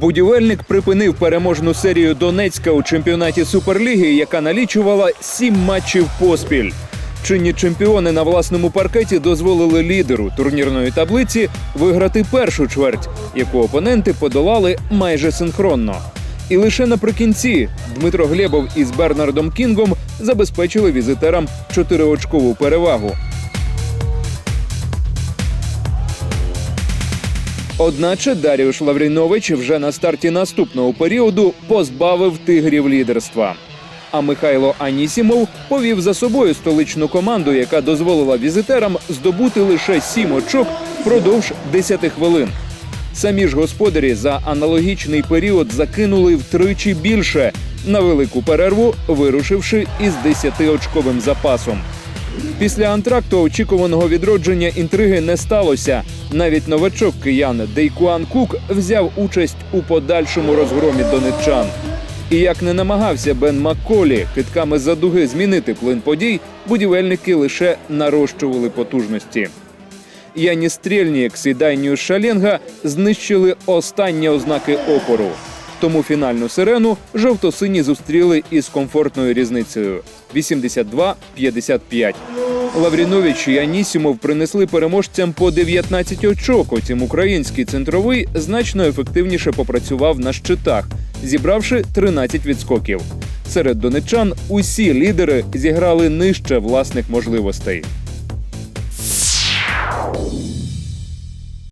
Будівельник припинив переможну серію Донецька у чемпіонаті Суперліги, яка налічувала сім матчів поспіль. Чинні чемпіони на власному паркеті дозволили лідеру турнірної таблиці виграти першу чверть, яку опоненти подолали майже синхронно. І лише наприкінці Дмитро Глебов із Бернардом Кінгом забезпечили візитерам чотириочкову перевагу. Одначе Даріуш Лаврінович вже на старті наступного періоду позбавив тигрів лідерства. А Михайло Анісімов повів за собою столичну команду, яка дозволила візитерам здобути лише сім очок впродовж 10 хвилин. Самі ж господарі за аналогічний період закинули втричі більше на велику перерву, вирушивши із 10-очковим запасом. Після антракту очікуваного відродження інтриги не сталося. Навіть новачок киян Дейкуан Кук взяв участь у подальшому розгромі донеччан. І як не намагався Бен Макколі китками за дуги змінити плин подій, будівельники лише нарощували потужності. Яні Стрільнікс і Дайнію знищили останні ознаки опору. Тому фінальну сирену жовто-сині зустріли із комфортною різницею 82-55. Лаврінович і Анісімов принесли переможцям по 19 очок. Утім, український центровий значно ефективніше попрацював на щитах, зібравши 13 відскоків. Серед донечан усі лідери зіграли нижче власних можливостей.